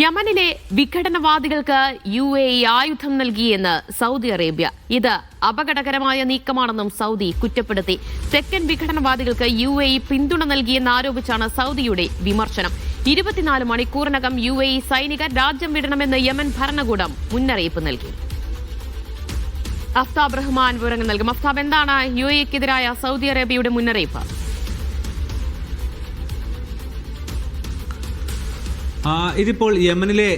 യമനിലെ വിഘടനവാദികൾക്ക് U A E ആയുധം നൽകിയെന്ന് സൗദി അറേബ്യ. ഇത് അപകടകരമായ നീക്കമാണെന്നും സൗദി കുറ്റപ്പെടുത്തി. തെക്കൻ വിഘടനവാദികൾക്ക് യു എ ഇ പിന്തുണ നൽകിയെന്ന് ആരോപിച്ചാണ് സൗദിയുടെ വിമർശനം. ഇരുപത്തിനാല് മണിക്കൂറിനകം യു എ ഇ സൈനികർ രാജ്യം വിടണമെന്ന് യമൻ ഭരണകൂടം മുന്നറിയിപ്പ് നൽകി. അഫ്താബ് റഹ്മാൻ വിവരങ്ങൾ നൽകും. അഫ്താബ് എന്താണ് യു എക്കെതിരായ സൗദി അറേബ്യയുടെ മുന്നറിയിപ്പ്? ഇതിപ്പോൾ യമനിലെ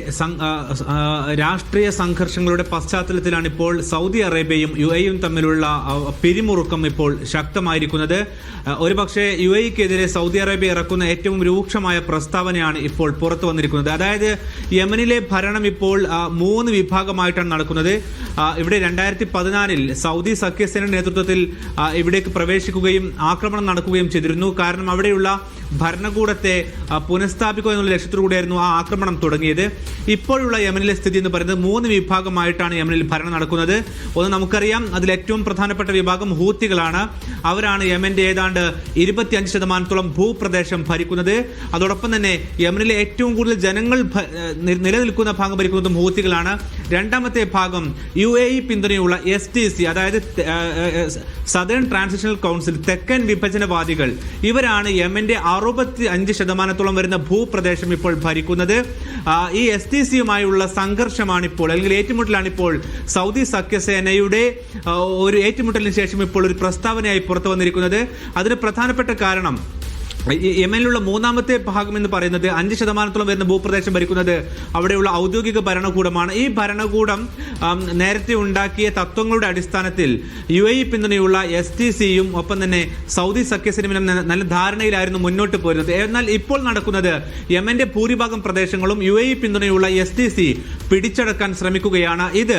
രാഷ്ട്രീയ സംഘർഷങ്ങളുടെ പശ്ചാത്തലത്തിലാണ് ഇപ്പോൾ സൗദി അറേബ്യയും യു എയും തമ്മിലുള്ള പിരിമുറുക്കം ഇപ്പോൾ ശക്തമായിരിക്കുന്നത്. ഒരുപക്ഷെ യു എക്കെതിരെ സൗദി അറേബ്യ ഇറക്കുന്ന ഏറ്റവും രൂക്ഷമായ പ്രസ്താവനയാണ് ഇപ്പോൾ പുറത്തു വന്നിരിക്കുന്നത്. അതായത് യമനിലെ ഭരണം ഇപ്പോൾ മൂന്ന് വിഭാഗമായിട്ടാണ് നടക്കുന്നത്. ഇവിടെ രണ്ടായിരത്തി പതിനാലിൽ സൗദി സഖ്യസേനയുടെ നേതൃത്വത്തിൽ ഇവിടേക്ക് പ്രവേശിക്കുകയും ആക്രമണം നടക്കുകയും ചെയ്തിരുന്നു. കാരണം അവിടെയുള്ള ഭരണകൂടത്തെ പുനഃസ്ഥാപിക്കുക എന്നുള്ള ലക്ഷ്യത്തോടുകൂടിയായിരുന്നു ആ ആക്രമണം തുടങ്ങിയത്. ഇപ്പോഴുള്ള യമനിലെ സ്ഥിതി എന്ന് പറയുന്നത് മൂന്ന് വിഭാഗമായിട്ടാണ് യമനിൽ ഭരണം നടക്കുന്നത്. ഒന്ന് നമുക്കറിയാം അതിൽ ഏറ്റവും പ്രധാനപ്പെട്ട വിഭാഗം ഹൂത്തികളാണ്. അവരാണ് യമന്റെ ഏതാണ്ട് ഇരുപത്തിയഞ്ച് ശതമാനത്തോളം ഭൂപ്രദേശം ഭരിക്കുന്നത്. അതോടൊപ്പം തന്നെ യമനിലെ ഏറ്റവും കൂടുതൽ ജനങ്ങൾ നിലനിൽക്കുന്ന ഭാഗം ഭരിക്കുന്നതും ഹൂത്തികളാണ്. രണ്ടാമത്തെ ഭാഗം യു എ ഇ പിന്തുണയുള്ള എസ് ടി സി അതായത് സദേൺ ട്രാൻസിഷണൽ കൗൺസിൽ തെക്കൻ വിഭജനവാദികൾ. ഇവരാണ് യമന്റെ അറുപത്തി അഞ്ച് ശതമാനത്തോളം വരുന്ന ഭൂപ്രദേശം ഇപ്പോൾ ഭരിക്കുന്നത്. ആ, ഈ എസ് ടി സിയുമായുള്ള സംഘർഷമാണ് ഇപ്പോൾ അല്ലെങ്കിൽ ഏറ്റുമുട്ടലാണ് ഇപ്പോൾ സൗദി സഖ്യസേനയുടെ ഒരു ഏറ്റുമുട്ടലിന് ശേഷം ഇപ്പോൾ ഒരു പ്രസ്താവനയായി പുറത്തു വന്നിരിക്കുന്നത് അതിന് പ്രധാനപ്പെട്ട കാരണം യമനിലുള്ള മൂന്നാമത്തെ ഭാഗം എന്ന് പറയുന്നത് അഞ്ച് ശതമാനത്തോളം വരുന്ന ഭൂപ്രദേശം ഭരിക്കുന്നത് അവിടെയുള്ള ഔദ്യോഗിക ഭരണകൂടമാണ്. ഈ ഭരണകൂടം നേരത്തെ ഉണ്ടാക്കിയ തത്വങ്ങളുടെ അടിസ്ഥാനത്തിൽ യു എ പിന്തുണയുള്ള എസ് ടി സിയും ഒപ്പം തന്നെ സൗദി സഖ്യസേനയും നല്ല ധാരണയിലായിരുന്നു മുന്നോട്ട് പോരുന്നത്. എന്നാൽ ഇപ്പോൾ നടക്കുന്നത് യമന്റെ ഭൂരിഭാഗം പ്രദേശങ്ങളും യു എ പിന്തുണയുള്ള എസ് ടി സി പിടിച്ചടക്കാൻ ശ്രമിക്കുകയാണ്. ഇത്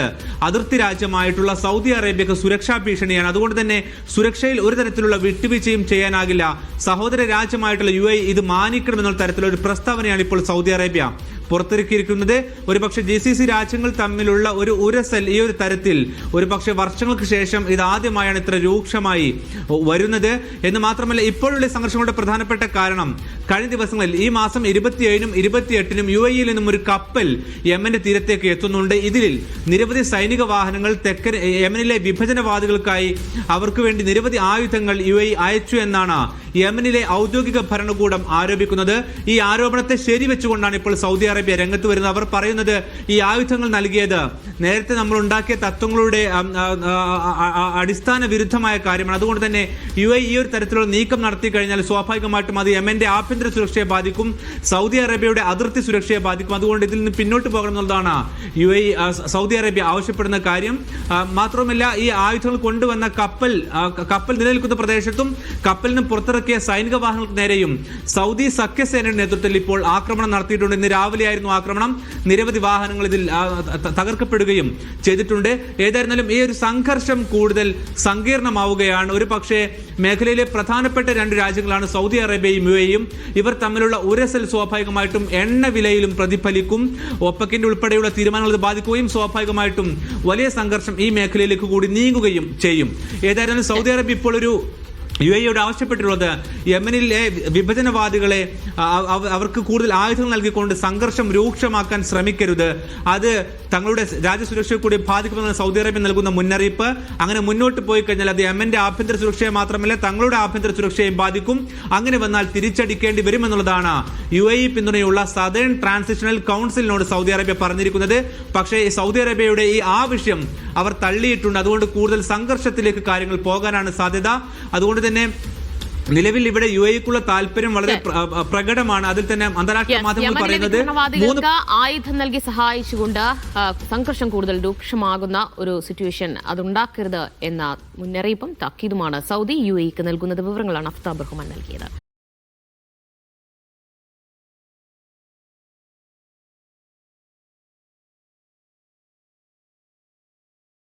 അതിർത്തി രാജ്യമായിട്ടുള്ള സൗദി അറേബ്യക്ക് സുരക്ഷാ ഭീഷണിയാണ്. അതുകൊണ്ട് തന്നെ സുരക്ഷയിൽ ഒരു തരത്തിലുള്ള വിട്ടുവീഴ്ചയും ചെയ്യാനാകില്ല. സഹോദര രാജ്യമായിട്ടുള്ള യു എ ഇത് മാനിക്കണമെന്നുള്ള തരത്തിലുള്ള ഒരു പ്രസ്താവനയാണ് ഇപ്പോൾ സൗദി അറേബ്യ. പുറത്തിറക്കിയിരിക്കുന്നത്. ഒരുപക്ഷെ ജി സി സി രാജ്യങ്ങൾ തമ്മിലുള്ള ഒരു ഉരസൽ ഈ ഒരു തരത്തിൽ ഒരുപക്ഷെ വർഷങ്ങൾക്ക് ശേഷം ഇത് ആദ്യമായാണ് ഇത്ര രൂക്ഷമായി വരുന്നത്. എന്ന് മാത്രമല്ല ഇപ്പോഴുള്ള സംഘർഷങ്ങളുടെ പ്രധാനപ്പെട്ട കാരണം കഴിഞ്ഞ ദിവസങ്ങളിൽ ഈ മാസം ഇരുപത്തിയേഴിനും ഇരുപത്തിയെട്ടിനും യു എയിൽ നിന്നും ഒരു കപ്പൽ യമന്റെ തീരത്തേക്ക് എത്തുന്നുണ്ട്. ഇതിൽ നിരവധി സൈനിക വാഹനങ്ങൾ തെക്കൻ യമനിലെ വിഭജനവാദികൾക്കായി അവർക്ക് വേണ്ടി നിരവധി ആയുധങ്ങൾ യു എ അയച്ചു എന്നാണ് യമനിലെ ഔദ്യോഗിക ഭരണകൂടം ആരോപിക്കുന്നത്. ഈ ആരോപണത്തെ ശരിവെച്ചുകൊണ്ടാണ് ഇപ്പോൾ സൗദി അറേബ്യ രംഗത്ത് വരുന്നത് അവർ പറയുന്നത് ഈ ആയുധങ്ങൾ നൽകിയത് നേരത്തെ നമ്മൾ ഉണ്ടാക്കിയ തത്വങ്ങളുടെ അടിസ്ഥാന വിരുദ്ധമായ കാര്യമാണ്. അതുകൊണ്ട് തന്നെ യു എ ഈ ഒരു തരത്തിലുള്ള നീക്കം നടത്തി കഴിഞ്ഞാൽ സ്വാഭാവികമായിട്ടും അത് യമന്റെ ആഭ്യന്തര സുരക്ഷയെ ബാധിക്കും സൗദി അറേബ്യയുടെ അതിർത്തി സുരക്ഷയെ ബാധിക്കും. അതുകൊണ്ട് ഇതിൽ നിന്ന് പിന്നോട്ട് പോകണം എന്നുള്ളതാണ് യു എ സൗദി അറേബ്യ ആവശ്യപ്പെടുന്ന കാര്യം. മാത്രമല്ല ഈ ആയുധങ്ങൾ കൊണ്ടുവന്ന കപ്പൽ കപ്പൽ നിലനിൽക്കുന്ന പ്രദേശത്തും കപ്പലിന് പുറത്തിറക്കിയ സൈനിക വാഹനങ്ങൾക്ക് നേരെയും സൗദി സഖ്യസേനയുടെ നേതൃത്വത്തിൽ ഇപ്പോൾ ആക്രമണം നടത്തിയിട്ടുണ്ട്. ഇന്ന് രാവിലെയായിരുന്നു ആക്രമണം. നിരവധി വാഹനങ്ങൾ ഇതിൽ തകർക്കപ്പെടുകയും ചെയ്തിട്ടുണ്ട്. ഏതായിരുന്നാലും ഈ ഒരു സംഘർഷം കൂടുതൽ സങ്കീർണമാവുകയാണ്. ഒരു പക്ഷേ മേഖലയിലെ പ്രധാനപ്പെട്ട രണ്ട് രാജ്യങ്ങളാണ് സൗദി അറേബ്യയും യു എയും ഇവർ തമ്മിലുള്ള ഉരസൽ സ്വാഭാവികമായിട്ടും എണ്ണ വിലയിലും പ്രതിഫലിക്കും. ഒപ്പക്കിന്റെ ഉൾപ്പെടെയുള്ള തീരുമാനങ്ങൾ ബാധിക്കുകയും സ്വാഭാവികമായിട്ടും വലിയ സംഘർഷം ഈ മേഖലയിലേക്ക് കൂടി നീങ്ങുകയും ചെയ്യും. ഏതായിരുന്നാലും സൗദി അറേബ്യ ഇപ്പോൾ ഒരു യു എയോട് ആവശ്യപ്പെട്ടിട്ടുള്ളത് യമനിലെ വിഭജനവാദികളെ അവർക്ക് കൂടുതൽ ആയുധങ്ങൾ നൽകിക്കൊണ്ട് സംഘർഷം രൂക്ഷമാക്കാൻ ശ്രമിക്കരുത്. അത് തങ്ങളുടെ രാജ്യസുരക്ഷയെ കൂടി ബാധിക്കുമെന്ന് സൗദി അറേബ്യ നൽകുന്ന മുന്നറിയിപ്പ്. അങ്ങനെ മുന്നോട്ട് പോയി കഴിഞ്ഞാൽ അത് യമന്റെ ആഭ്യന്തര സുരക്ഷയെ മാത്രമല്ല തങ്ങളുടെ ആഭ്യന്തര സുരക്ഷയെയും ബാധിക്കും. അങ്ങനെ വന്നാൽ തിരിച്ചടിക്കേണ്ടി വരുമെന്നുള്ളതാണ് യു എ പിന്തുണയുള്ള സദേൺ ട്രാൻസിഷണൽ കൗൺസിലിനോട് സൗദി അറേബ്യ പറഞ്ഞിരിക്കുന്നത്. പക്ഷേ സൗദി അറേബ്യയുടെ ഈ ആവശ്യം അവർ തള്ളിയിട്ടുണ്ട്. അതുകൊണ്ട് കൂടുതൽ സംഘർഷത്തിലേക്ക് കാര്യങ്ങൾ പോകാനാണ് സാധ്യത. അതുകൊണ്ട് തന്നെ നിലവിൽ ഇവിടെ യു എക്കുള്ള താല്പര്യം വളരെ പ്രകടമാണ്. അതിൽ തന്നെ അന്താരാഷ്ട്ര മാധ്യമങ്ങൾ പറയുന്നത് ആയുധം നൽകി സഹായിച്ചുകൊണ്ട് സംഘർഷം കൂടുതൽ രൂക്ഷമാകുന്ന ഒരു സിറ്റുവേഷൻ അതുണ്ടാക്കരുത് എന്ന മുന്നറിയിപ്പും താക്കീതുമാണ്. സൗദി യു എക്ക് നൽകുന്നത് വിവരങ്ങളാണ് അഫ്താബ് റഹ്മാൻ നൽകിയത്.